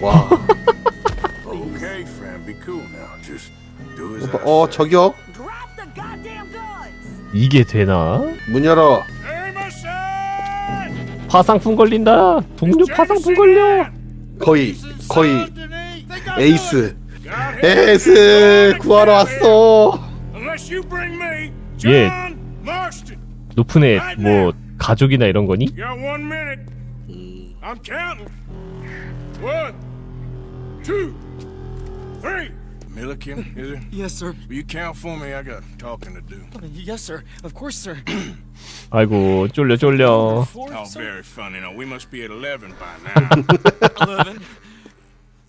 와. Okay, friend, be cool now. Just do as I 어 say. 저기요. Drop the goddamn guns! 이게 되나? 문 열어. 파상풍 걸린다. 동료 파상풍 걸려. 거의 거의 에이스. 에이스 구하러 왔어. Unless you bring me, 예. John Marston. 높은 애 뭐 가족이나 이런 거니? You got one minute. I'm counting. One, two, three. Milliken, is it? Yes, sir. Will you count for me? I got talking to do. Yes, sir. Of course, sir. 아이고 쫄려 쫄려. Four, Oh, sir. very funny. Now, we must be at 11 by now. 11,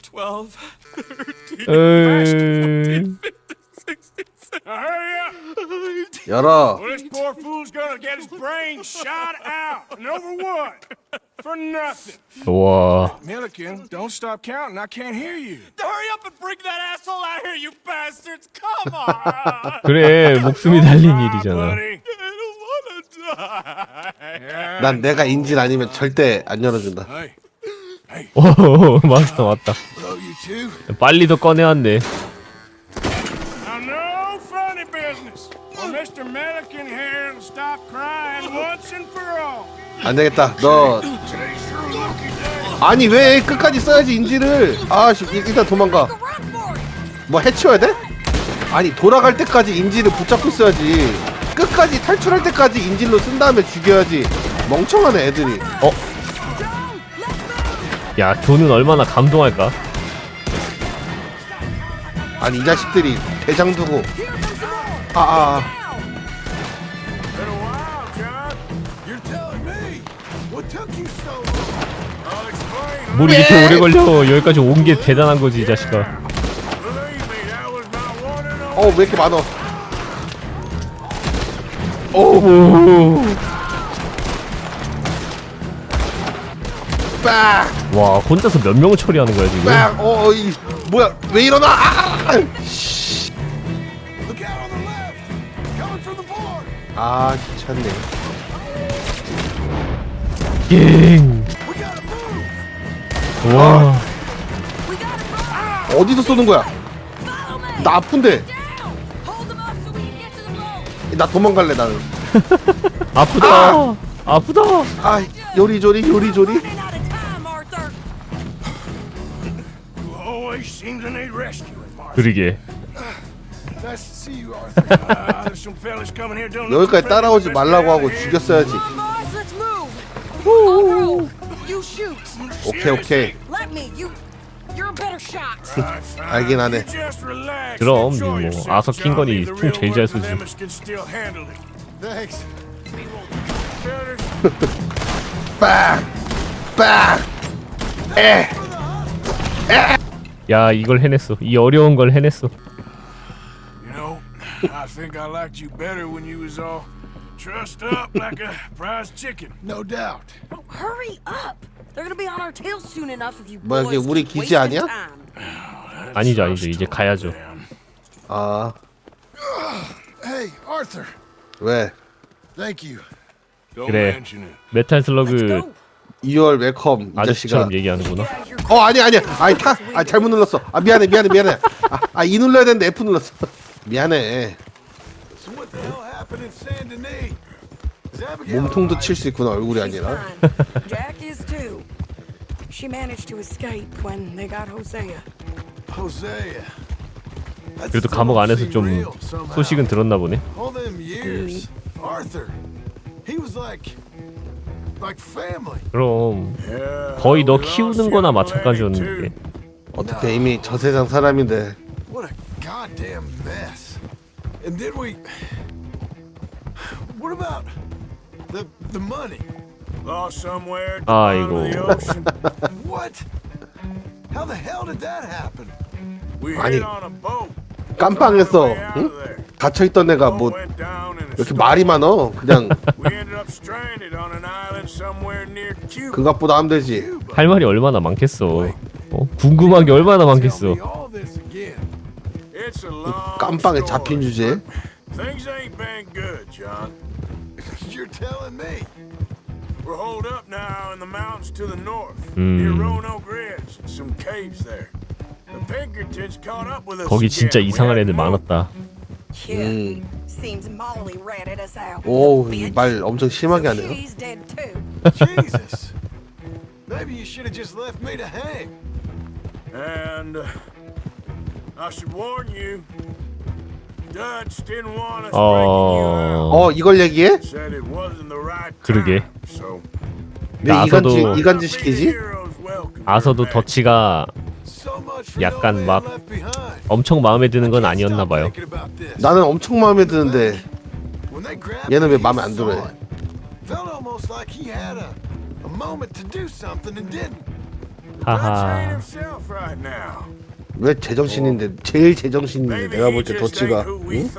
12, 에이, now, hurry up. 열어. Well, this poor fool's gonna get his brains shot out. And over what? For nothing. 와 Milliken, don't stop counting. I can't hear you. Hurry up and bring that asshole out here, you bastards! Come on! 그래 목숨이 달린 일이잖아. 난 내가 인질 아니면 절대 안 열어준다. Hey, hey, 오 맞다 맞다. hello, you two. 빨리도 꺼내왔네. 안 되겠다. 너. 아니 왜 끝까지 써야지 인질을? 아씨 일단 도망가. 뭐 해치워야 돼? 아니 돌아갈 때까지 인질을 붙잡고 있어야지. 끝까지 탈출할 때까지 인질로 쓴 다음에 죽여야지. 멍청하네 애들이. 어? 야 교는 얼마나 감동할까? 아니 이 자식들이 대장 두고. Some more! 아 아. 뭘 이렇게 오래 걸려? 여기까지 온 게 대단한 거지 이 자식아. 어왜 이렇게 많어? 오. 빡! 와 혼자서 몇 명을 처리하는 거야 지금? 빡! 어, 이 뭐야? 왜 일어나? 아! 아! 아 귀찮네. Move. 와. 어디서 쏘는 거야? 나 아픈데. 나 도망갈래 나는. 아프다. 아 프다. 아 요리조리 요리조리. You always seem to need rescuing. 그러게. Nice to see you, Arthur. Ah, there's some fellas coming here doing 여기까지 따라오지 말라고 하고 죽였어야지. You shoot! 오케이 오케이. Let me! You... You're a better shot! 알긴 하네. 그럼, 뭐, 아서 킹건이 총 제일 잘 쏘지. Thanks. 빡! 빡! 에! 야 이걸 해냈어. 이 어려운 걸 해냈어. You know, I think I liked you better when you was all trussed up like a prize chicken. No doubt. Oh, hurry up! They're gonna be on our tails soon enough if you 뭐야, boys 이게 우리 keep 기지 wasting 아니야? time. 아니죠 아니죠 이제 가야죠. 아 Hey, Arthur. 왜? Thank you. Don't 그래. mention it. 메탈 Let's 슬러그 go! 2월 웰컴 이 자식아. 아저씨처럼 얘기하는구나. Get out of your 어 아니 아니야. 아니 타. 아 잘못 눌렀어. 아 미안해 미안해 미안해. 아이 눌러야 되는데 F 눌렀어. 미안해. 몸통도? 칠 수 있구나 얼굴이 아니라. Jack is too. She managed to escape when they got Hosea. Hosea. 그래도 감옥 안에서 좀. 소식은 들었나 보네. All them years, Arthur. He was like, like family. 그럼 거의 너 키우는 거나 마찬가지였는데. 어떻게 이미 저 세상 사람인데. What a goddamn mess. And did we? What about the the money? Lost somewhere. At the bottom of the ocean. what? How the hell did that happen? We 아니, hit on a boat. 깜빵에서 Way out 응? of there. 갇혀 있던 애가 뭐 Went down in a 이렇게 storm. 말이 많어. 그냥 We ended up stranded on an island somewhere near Cuba. 그것보다 하면 되지. 할 말이 얼마나 많겠어. 어? 궁금한 게 얼마나 Tell 많겠어. me all this again. It's a long 깜빵에 story, 잡힌 주제. but Things ain't been good, John. You're telling me. We're holed up now in the mountains to the north, Mm. near Roanoke Ridge. Some caves there. The Pinkertons caught up with us. 거기 진짜 again. We 이상한 had 애들 no- 많았다. Yeah. Seems Molly ratted us out. 오, Bitch. 말 엄청 심하게 하네요. She's dead too. Jesus. Maybe you should have just left me to hang. And uh, I should warn you, 어. 어, 이걸 얘기해? 그러게. 왜 나서도- 이간질, 이간질 시키지? 아서도. 더치가 약간 막. 엄청 마음에 드는 건 아니었나 봐요. 나는 엄청 마음에 드는데 얘는 왜 마음에 안 들어해? Dutch ain't 하하. 왜 제정신인데 제일 제정신인데 내가 볼때 we 응?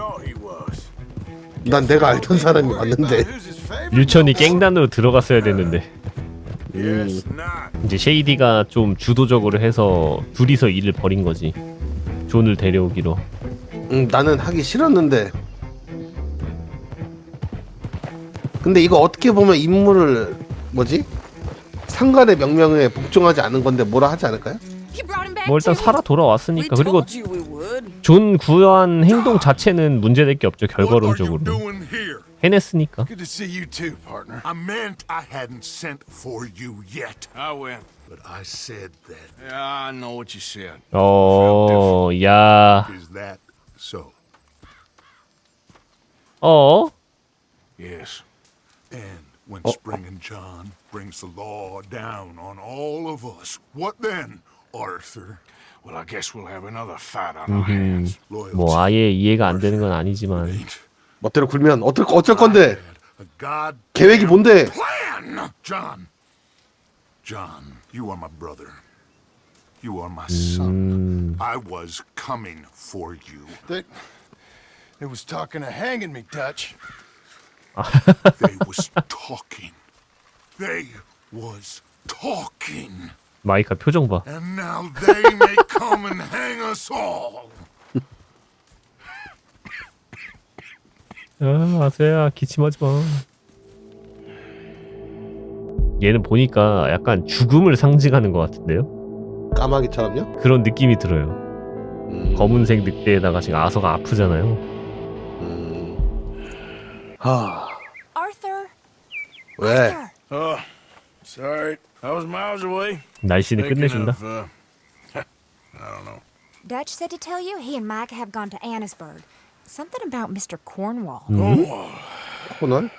난 내가 알던 사람이 맞는데 more. 깽단으로 들어갔어야 됐는데 not. 이제 쉐이디가 좀 주도적으로 해서 둘이서 일을 벌인 거지. 존을 데려오기로. 응, 나는 하기 싫었는데 근데 이거 어떻게 보면 임무를 뭐지? 상관의 명령에 복종하지 않은 건데 뭐라 하지 않을까요? 뭐 일단? 살아 돌아왔으니까 그리고. 존 구한 행동 자체는 문제될 게 없죠 What are you 결과론적으로 doing here? 해냈으니까 Good to see you too, partner. I meant I hadn't sent for you yet, I went. but I said that. Yeah, I know what you said. 어, 야, Is that so? 어, Yes. And when Spring and John brings the law down on all of us, what then, Arthur? Well, I guess we'll have another fight on our hands. Loyalty 뭐 아예 이해가 안 되는 건 아니지만 ain't 멋대로 굴면 어쩔 어쩔 건데 a god 계획이 뭔데? plan. John, John, you are my brother. You are my son. I was coming for you. They, they was talking of hanging me, Dutch. They was talking. They was talking. 마이카 표정 봐. And now they may come and hang us all. 아, 아세야 기침하지 마. 얘는 보니까 약간 죽음을 상징하는 것 같은데요? 까마귀처럼요? 그런 느낌이 들어요. 음, 검은색 늑대에다가 지금 아서가 아프잖아요. 음. 하, Arthur, 왜? Arthur. Oh, sorry. I was miles away. 날씨는 Thinking 끝내준다. of, uh, I don't know. Dutch said to tell you he and Mike have gone to Annisburg. Something about Mr. Cornwall. 코난?